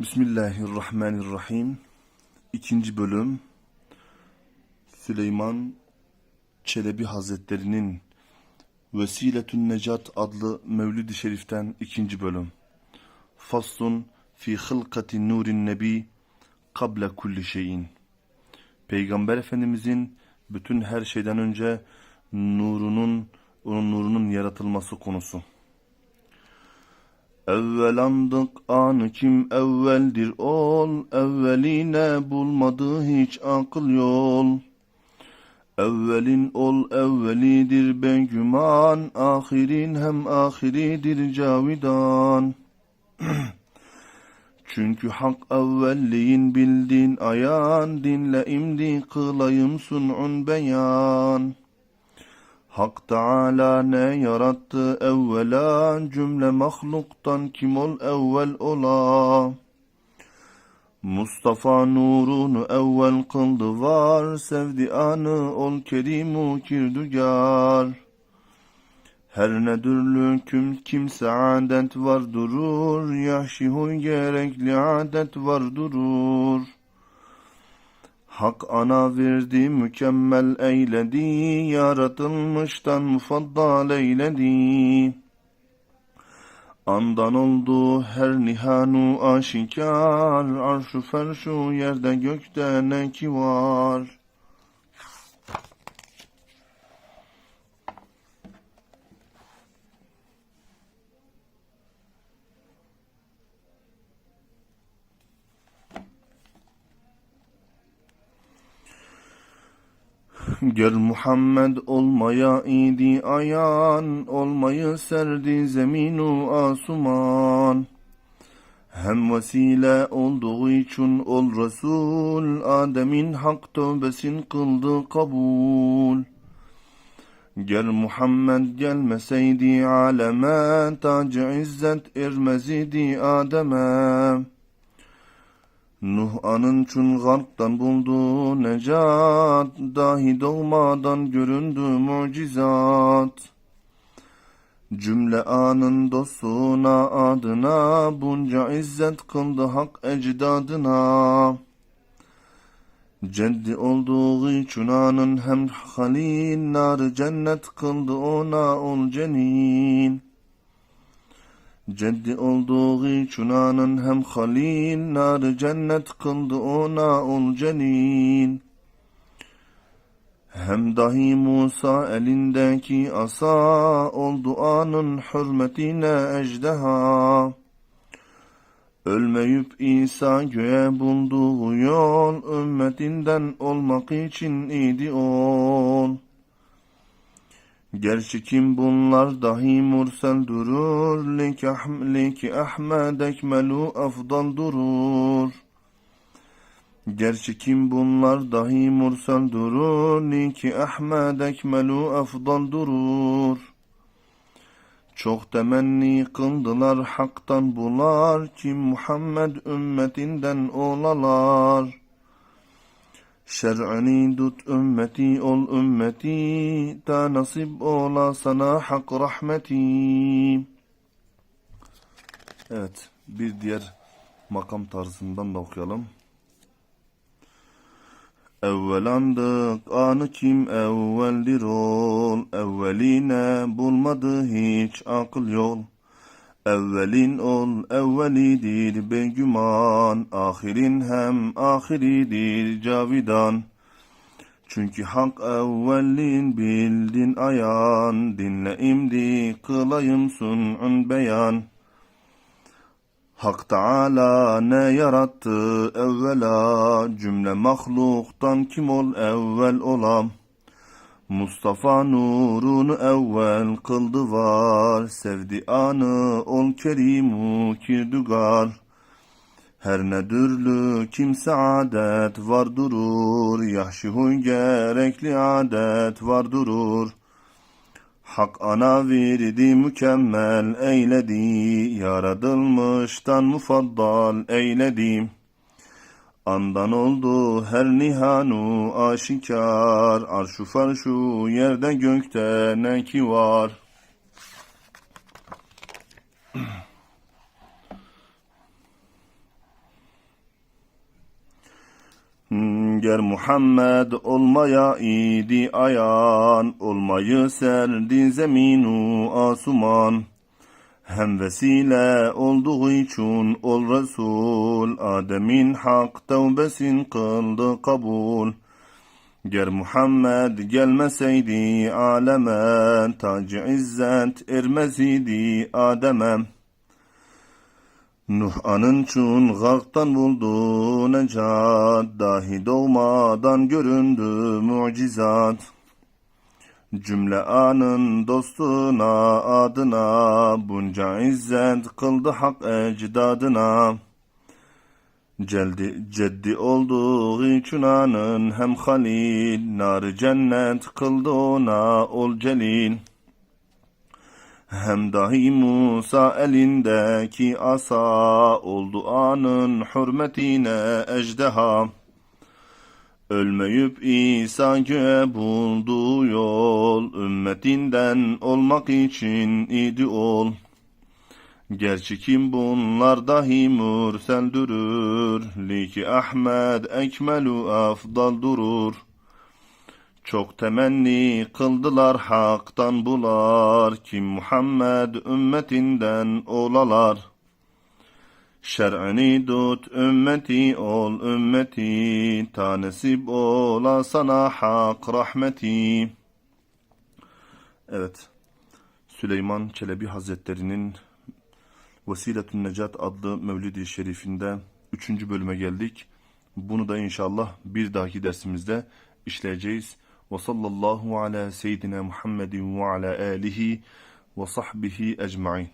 Bismillahirrahmanirrahim. İkinci bölüm Süleyman Çelebi Hazretleri'nin Vesiletün Necat adlı Mevlid-i Şerif'ten ikinci bölüm. Faslun fi hılkati nurin nebi kable kulli şeyin. Peygamber Efendimizin bütün her şeyden önce nurunun, onun nurunun yaratılması konusu. Evvel andık anı kim evveldir ol, evveline bulmadı hiç akıl yol. Evvelin ol evvelidir ben güman, ahirin hem ahiridir cavidan. Çünkü hak evvelliğin bildin ayan, dinle imdi kılayım sun'un beyan. Hak Teala ne yarattı evvela cümle mahluktan kim ol evvel ola. Mustafa nurunu evvel kıldı var, sevdi anı ol kerimu kirdugar. Her ne dürlü küm kim saadet var durur, yahşi huy gerekli adet var durur. Hak ana verdi mükemmel eyledi, yaratılmıştan mufaddal eyledi. Andan oldu her nihanu aşikar, arşu ferşu yerde gökte ne ki var. Gel Muhammed olmaya idi ayan, olmayı serdi zeminu asuman. Hem vesile olduğu için ol Resul, Adem'in hak tövbesin kıldı kabul. Gel Muhammed gelmeseydi aleme, tacı izzet ermez idi Adem'e. Nuh anın çün garptan buldu necat, dahi doğmadan göründü mucizat. Cümle anın dostuna adına, bunca izzet kıldı hak ecdadına. Ceddi olduğu için anın hem halil, nar cennet kıldı ona ol cenin. Ceddi olduğu için anın hem halil, nar cennet kıldı ona ol cenin. Hem dahi Musa elindeki asa, oldu anın hürmetine ejdeha. Ölmeyip İsa göğe bulduğu yol, ümmetinden olmak için idi ol. Gerçi kim bunlar dahi mursel durur, leki, leki Ahmed ekmelu afdal durur. Gerçi kim bunlar dahi mursel durur, leki Ahmed ekmelu afdal durur. Çok temenni kıldılar haktan bular, kim Muhammed ümmetinden olalar. Şer'ani tut ümmeti ol ümmeti, ta nasip ola sana hak rahmeti. Evet, bir diğer makam tarzından da okuyalım. Evvelandık anı kim evveldir ol, evveline bulmadı hiç akıl yol. Evvelin ol evvelidir begüman, ahirin hem ahiridir cavidan. Çünkü hak evvelin bildin ayan, dinle imdi kılayım sun'un beyan. Hak Teala ne yarattı evvela, cümle mahluktan kim ol evvel olam. Mustafa nurunu evvel kıldı var, sevdi anı ol kerimu kirdugar. Her ne dürlü kimse adet var durur, yahşi huy gerekli adet var durur. Hak ana verdi mükemmel eyledi, yaratılmıştan mufaddal eyledi. Andan oldu her nihanu aşikar, arşu farşu yerde gökte ne ki var. Hmm, ger Muhammed olmaya idi ayan, olmayı serdi zeminu asuman.'' Hem vesile olduğu için ol Resul, Adem'in hak tevbesin kıldı kabul. Ger Muhammed gelmeseydi aleme, tac izzet ermez idi Adem'e. Nuh anın çun garktan buldu necat, dahi doğmadan göründü mucizat. Cümle anın dostuna adına, bunca izzet kıldı hak ecdadına. Celdi, ceddi olduğu için anın hem halil, nar cennet kıldı ona ol celil. Hem dahi Musa elindeki asa oldu anın hürmetine ejdeha. Ölmeyip İsa göğe buldu yol, ümmetinden olmak için idi ol. Gerçi kim bunlar dahi mürsel durur, liki Ahmed ekmelu afdal durur. Çok temenni kıldılar haktan bular, kim Muhammed ümmetinden olalar. Şer'ini tut ümmeti ol ümmeti, ta nasip ola sana hak rahmeti. Evet, Süleyman Çelebi Hazretleri'nin Vesiletün Necat adlı Mevlid-i Şerifinde 3. bölüme geldik. Bunu da inşallah bir dahaki dersimizde işleyeceğiz. Ve sallallahu ala seyyidina Muhammedin ve ala alihi ve sahbihi ecmain.